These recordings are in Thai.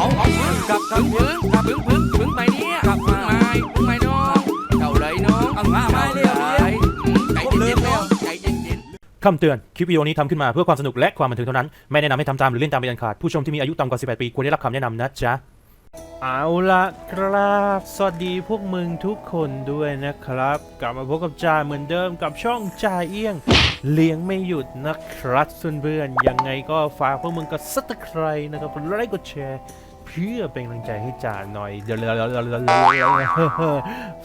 เอาเอาพึ่งกับกับพึ่งกับพึ่งพึ่งพึ่งไปเนี่ยกับพึ่งไม้พึ่งไม้น้องเจ้าเลยน้องเอามามาเร็วใจเย็นๆแล้วใจเย็นๆคำเตือน คลิปวิดีโอนี้ทำขึ้นมาเพื่อความสนุกและความบันเทิงเท่านั้น ไม่แนะนำให้ทำตามหรือเล่นตามเป็นอันขาด ผู้ชมที่มีอายุต่ำกว่า 18 ปีควรได้รับคำแนะนำนะจ๊ะ เอาละครับ สวัสดีพวกมึงทุกคนด้วยนะครับ กลับมาพบกับจ่าเหมือนเดิมกับช่องจ่าเอี้ยง เลี้ยงไม่หยุดนะครับเพื่อนๆยังไงก็ฝากพวกมึงกดซับสไครนะครับกดไลค์กดแชร์ พื่อเป็นกำลังใจให้จ่าหน่อยเดี๋ยว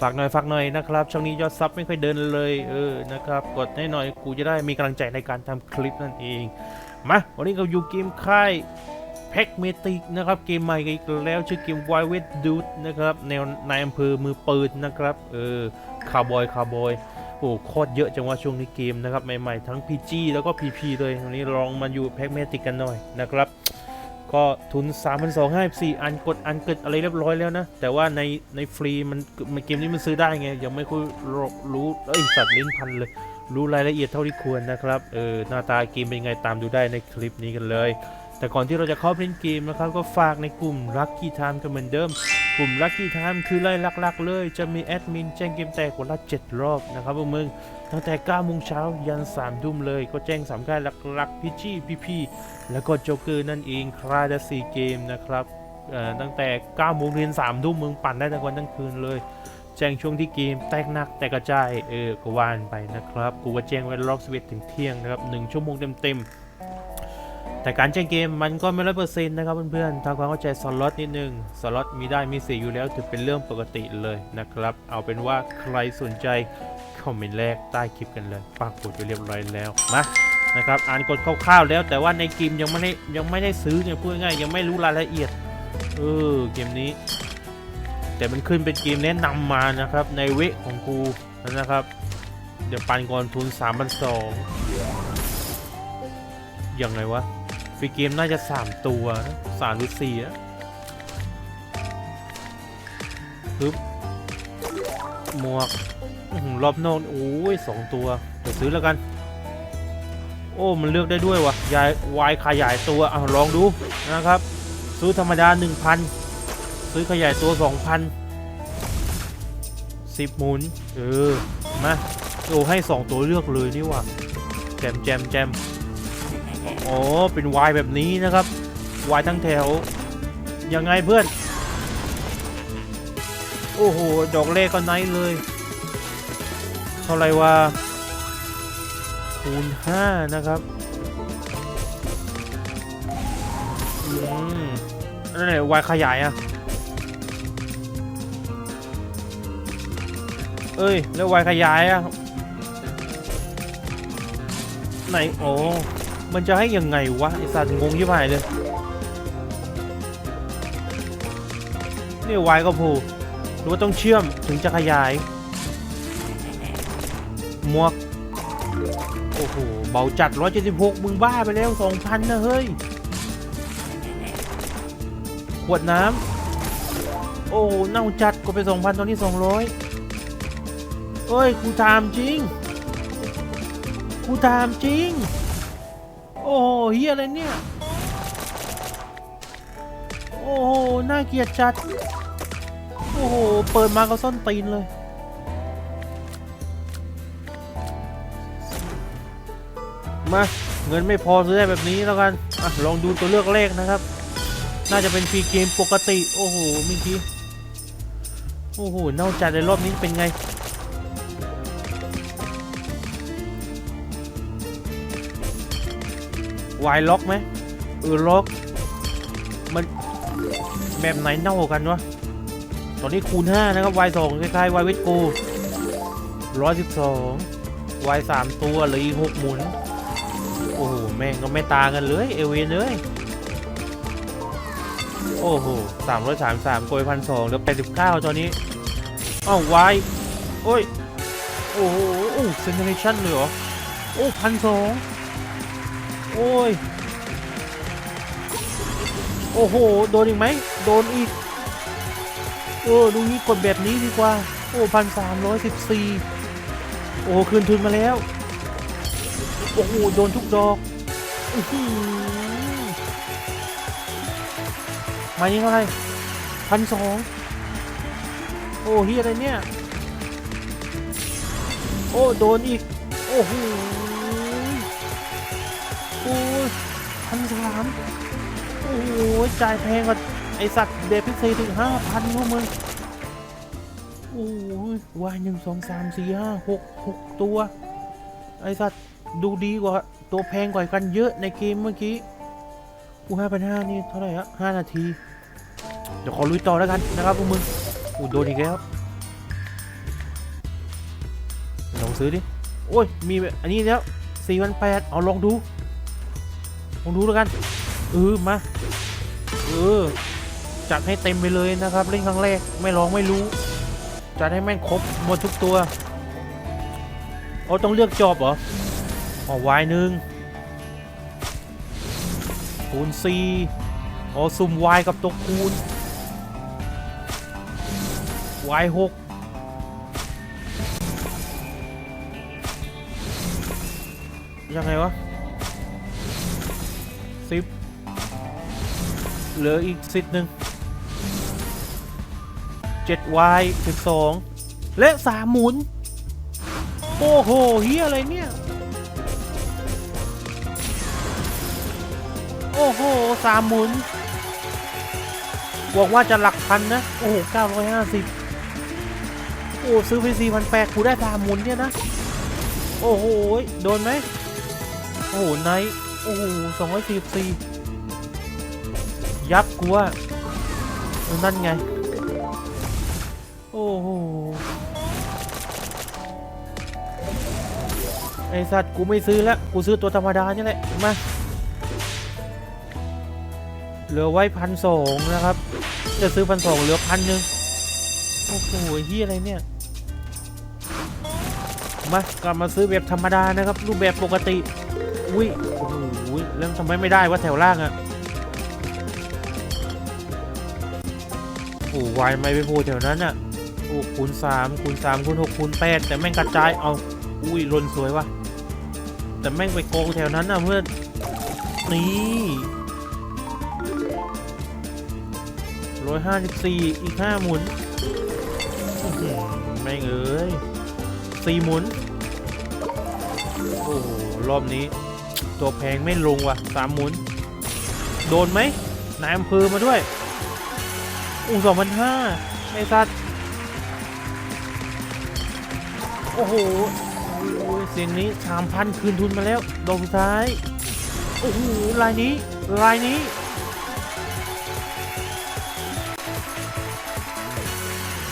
ฝากหน่อยฝากหน่อยนะครับช่องนี้ยอดซับไม่ค่อยเดินเลยเออนะครับกดให้หน่อยกูจะได้มีกำลังใจในการทำคลิปนั่นเองมาวันนี้เราอยู่เกมค่ายแพ็กเมติกนะครับเกมใหม่อีกแล้วชื่อเกม Wild West Dude นะครับแนวนายอำเภอมือปืนนะครับเออคาร์บอยคาร์บอยโอ้โคตรเยอะจังว่าช่วงนี้เกมนะครับใหม่ๆทั้ง PG แล้วก็ PP เลยวันนี้ลองมาอยู่แพ็กเมติกกันหน่อยนะครับ ก็ทุน 3 2 5 4อันกดอันเกิดอะไรเรียบร้อยแล้วนะ แต่ว่าในในฟรีมันมันเกมนี้มันซื้อได้ไง ยังไม่ค่อยรู้รู้เอ้ยสัตว์ลิ้นพันเลย รู้รายละเอียดเท่าที่ควรนะครับ เออหน้าตาเกมเป็นไงตามดูได้ในคลิปนี้กันเลย แต่ก่อนที่เราจะเข้าเล่นเกมนะครับ ก็ฝากในกลุ่มรักกีทามกันเหมือนเดิม กลุ่ม Lucky Time คือไล่ลักๆ เลย จะมีแอดมินแจ้งเกมแตกวันละ7รอบนะครับพวกมึง ตั้งแต่9โมงเช้ายัน3ทุ่มเลย ก็แจ้งสามค่ายหลักๆพี่จี้พี่พี่ๆแล้วก็โจ๊กเกอร์นั่นเองคลาดซีเกมนะครับเอ่อตั้งแต่9โมงเรียน3ทุ่มมึงปั่นได้ทั้งวันทั้งคืนเลย แจ้งช่วงที่เกมแตกหนักแตกกระจายเออก็วานไปนะครับ กูว่าแจ้งไว้ล็อกสวิตถึงเที่ยงนะครับ1ชั่วโมงเต็มๆ แต่การแจ้งเกมมันก็ไม่ร้อยเปอร์เซ็นต์นะครับเพื่อนๆทำความเข้าใจสล็อตนิดนึงสล็อตมีได้มีเสียอยู่แล้วถือเป็นเรื่องปกติเลยนะครับ เอาเป็นว่าใครสนใจคอมเมนต์แรกใต้คลิปกันเลยปากฏไปเรียบร้อยแล้วมานะครับอ่านกฎคร่าวๆแล้ว แต่ว่าในเกมยังไม่ได้ยังไม่ได้ซื้อเนี่ยพูดง่ายๆยังไม่รู้รายละเอียดเออเกมนี้ แต่มันขึ้นเป็นเกมแนะนำมานะครับในเวของกูนะครับ เดี๋ยวปันก่อนทุน3 2 0 0ยังไงวะ ฟรีเกมน่าจะ3ตัวสามหรือสี่อะปึ๊บหมวกรอบนอกโอ้ยสองตัวเดี๋ยวซื้อแล้วกัน โอ้มันเลือกได้ด้วยวะยายวายขยายตัวอะลองดูนะครับ ซื้อธรรมดา 1,000 ซื้อขยายตัว 2,000 10หมุน เออ มาโอ้ให้ 2 ตัวเลือกเลยนี่ว่ะแจมแจมแจม อ๋อ เป็นวายแบบนี้นะครับวายทั้งแถว ยังไงเพื่อน โอ้โห ดอกเลขก็ไนท์เลย เท่าไรว่าคูณ 5 นะครับ อืมนั่นแหละวายขยายอะเอ้ย แล้ววายขยายอะไหน โอ้ มันจะให้ยังไงวะไอสัตว์งงยี่หายเลยนี่วายก็ผูหรือว่าต้องเชื่อมถึงจะขยายหมวกโอ้โหเบาจัด 176 มึงบ้าไปแล้ว 2,000 นะ เฮ้ย ขวดน้ำ โอ้โหเน่าจัดก็ไป 2,000 ตอนนี้ 200 เอ้ย กูถามจริง กูถามจริง โอ้โหเฮียอะไรเนี่ย โอ้โห น่าเกลียดจัด โอ้โห เปิดมาก็ส้นตีนเลย มา เงินไม่พอซื้อได้แบบนี้แล้วกัน อะ ลองดูตัวเลือกเลขนะครับ น่าจะเป็นฟรีเกมปกติ โอ้โหเมื่อกี้โอ้โห เน่าจัดในรอบนี้เป็นไง วายล็อกไหมเออล็อก มันแบบไหนเน่ากันวะ ตอนนี้คูณ 5 นะครับ y 2คล้ายๆ y เวทโก112 y 3ตัวเหลืออีกหมุน โอ้โห แม่งก็ไม่ตางกันเลย เอเวนเลยโอ้โห333โกยพันสองเหลือ89ตอนนี้อ้าว y โอ้ย โอ้โหโอ้เซนเนอเรชั่นเลยเหรอ โอ้พันสอง โอ้ย โอ้โห โดนอีกไหม โดนอีก เออ ดูนี้กดแบบนี้ดีกว่า โอ้พันสามร้อยสิบสี่โอ้คืนทุนมาแล้ว โอ้โห โดนทุกดอกอื้อหือไม้นี้เท่าไหร่พันสองโอ้เฮียอะไรเนี่ย โอ้ โดนอีก โอ้โห โอ้ยพันสามโอ้โหจ่ายแพงกว่าไอสัตว์เดพิเซถึงห้าพันพวกมึงโอ้ยวายหนึ่งสองสามสี่ห้าหกหกตัว ไอสัตว์ดูดีกว่า ตัวแพงกว่ากันเยอะในเกมเมื่อกี้กูห้าพันห้านี่เท่าไหร่ฮะห้านาที เดี๋ยวขอลุยต่อแล้วกันนะครับพวกมึงโอ้โดนอีกแล้วลองซื้อดิ โอ้ย มีแบบอันนี้แล้วสี่พันแปดเอาลองดู ลองดูแล้วกันเออมาเออจัดให้เต็มไปเลยนะครับ เล่นครั้งแรกไม่ลองไม่รู้จัดให้แม่งครบหมดทุกตัวโอ้ต้องเลือกจอบเหรออ๋อวายหนึ่งคูณสี่อ๋อซุ่มวายกับตัวคูณวายหกยังไงวะ สิบเหลืออีกสิทธิ์หนึ่งเจ็ดวายสิบสองและสามหมุน โอ้โหเฮียอะไรเนี่ย โอ้โหสามหมุนบอกว่าจะหลักพันนะ โอ้โหเก้าร้อยห้าสิบโอ้ ซื้อไปสี่พันแปดกูได้สามหมุนเนี่ยนะ โอ้โห โดนไหมโอ้โหไนท์ โอ้โหสองร้อยสี่สี่ยับกูว่านั่นไง โอ้โห ไอสัตว์กูไม่ซื้อแล้วกูซื้อตัวธรรมดานี่แหละมาเหลือไว้พันสองนะครับ จะซื้อพันสองเหลือพันหนึ่งโอ้โหเฮียอะไรเนี่ย มากลับมาซื้อแบบธรรมดานะครับ รูปแบบปกติ อุ้ย โอ้โหแล้วทำไมไม่ได้วะแถวล่างอะโอ้วายไม่ไปโผล่แถวนั้นอะโอ้คูณสามคูณสามคูณหกคูณแปดแต่แม่งกระจายเอาอุ้ยลนสวยวะแต่แม่งไปโกงแถวนั้นนะเพื่อนนี่ร้อยห้าสิบสี่อีกห้าหมุนแม่งเอ้ยสี่หมุนโอ้รอบนี้ ตัวแพงไม่ลงว่ะสามหมุน โดนไหมนายอำเภอมาด้วยอู้สองพันห้าไอ้สัตว์โอ้โหเสียงนี้สามพันคืนทุนมาแล้วดอกสุดท้าย โอ้โหลายนี้ ลายนี้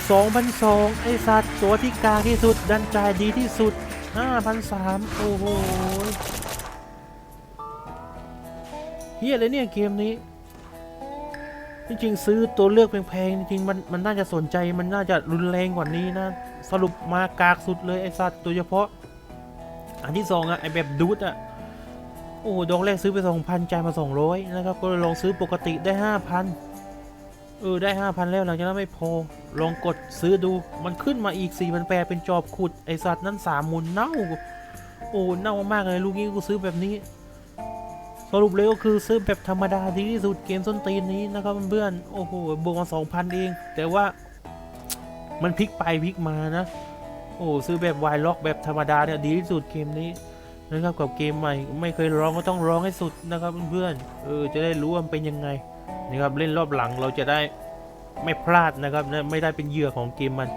สองพันสองไอสัตว์ตัวที่กาที่สุด ดันจ่ายดีที่สุดห้าพันสามโอ้โห ฮียเลยเนี่ยเกมนี้ จริงๆซื้อตัวเลือกแพงๆจริงๆมันมันน่าจะสนใจมันน่าจะรุนแรงกว่านี้นะ สรุปมากากสุดเลยไอสัตว์โดยเฉพาะ อันที่สองอะไอแบบดูดอะโอ้โหดอกแรกซื้อไปสองพันจ่ายมาสองร้อยนะครับก็ลองซื้อปกติได้ห้าพันเออได้ห้าพันแล้วหลังจากนั้นไม่พอ ลองกดซื้อดูมันขึ้นมาอีกสี่พันแปดเป็นจอบขุดไอสัตว์นั้นสามหมุนเน่า โอ้เน่ามากเลยลูกนี้กูซื้อแบบนี้ สรุปเลยก็คือซื้อแบบธรรมดาดีที่สุดเกมส้นตีนนี้นะครับเพื่อนๆโอ้โหบวกมาสองพันเอง แต่ว่ามันพลิกไปพลิกมานะ โอ้ซื้อแบบวายล็อกแบบธรรมดาเนี่ยดีที่สุดเกมนี้นะครับกับเกมใหม่ไม่เคยร้องก็ต้องร้องให้สุดนะครับเพื่อนๆเออจะได้รู้ว่ามันเป็นยังไงนะครับเล่นรอบหลังเราจะได้ไม่พลาดนะครับไม่ได้เป็นเหยื่อของเกมมัน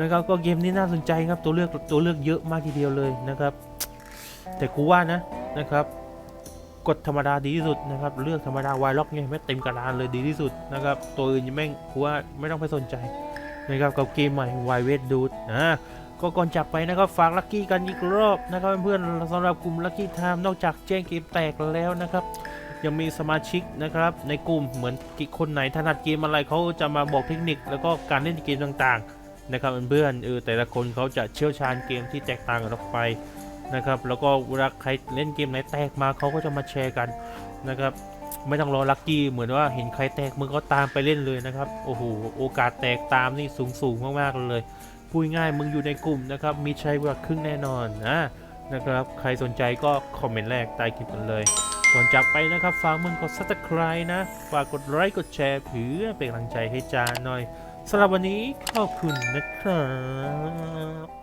นะครับก็เกมนี้น่าสนใจครับตัวเลือกตัวเลือกเยอะมากทีเดียวเลยนะครับ แต่กูว่านะนะครับ กดธรรมดาดีที่สุดนะครับเลือกธรรมดาวายล็อกเนี่ยไม่เต็มกระดานเลยดีที่สุดนะครับตัวอื่นยังแม่งกูว่าไม่ต้องไปสนใจนะครับกับเกมใหม่ w i w e d Dude อ่าก็ก่อนจับไปนะครับฝากลัคกี้กันอีกรอบนะครับเพื่อนๆสำหรับกลุ่มลัคกี้ไทม์นอกจากแจ้งเกมแตกแล้วนะครับยังมีสมาชิกนะครับในกลุ่มเหมือนกคนไหนถนัดเกมอะไรเขาจะมาบอกเทคนิค แล้วก็การเล่นเกมต่างๆนะครับเพื่อนๆเออแต่ละคนเขาจะเชี่ยวชาญเกมที่แตกต่างกันออกไป นะครับ แล้วก็เวลาใครเล่นเกมไหนแตกมาเขาก็จะมาแชร์กันนะครับไม่ต้องรอลัคกี้เหมือนว่าเห็นใครแตกมึงก็ตามไปเล่นเลยนะครับ โอ้โหโอกาสแตกตามนี่สูงสูงมากๆเลยพูดง่ายมึงอยู่ในกลุ่มนะครับมีชัยกว่าครึ่งแน่นอนนะนะครับใครสนใจก็คอมเมนต์แรกใต้คลิปกันเลยก่อนจากไปนะครับฝากมึงกด subscribe นะฝากกดไลค์กดแชร์เพื่อเป็นกำลังใจให้จานหน่อยสำหรับวันนี้ขอบคุณนะครับ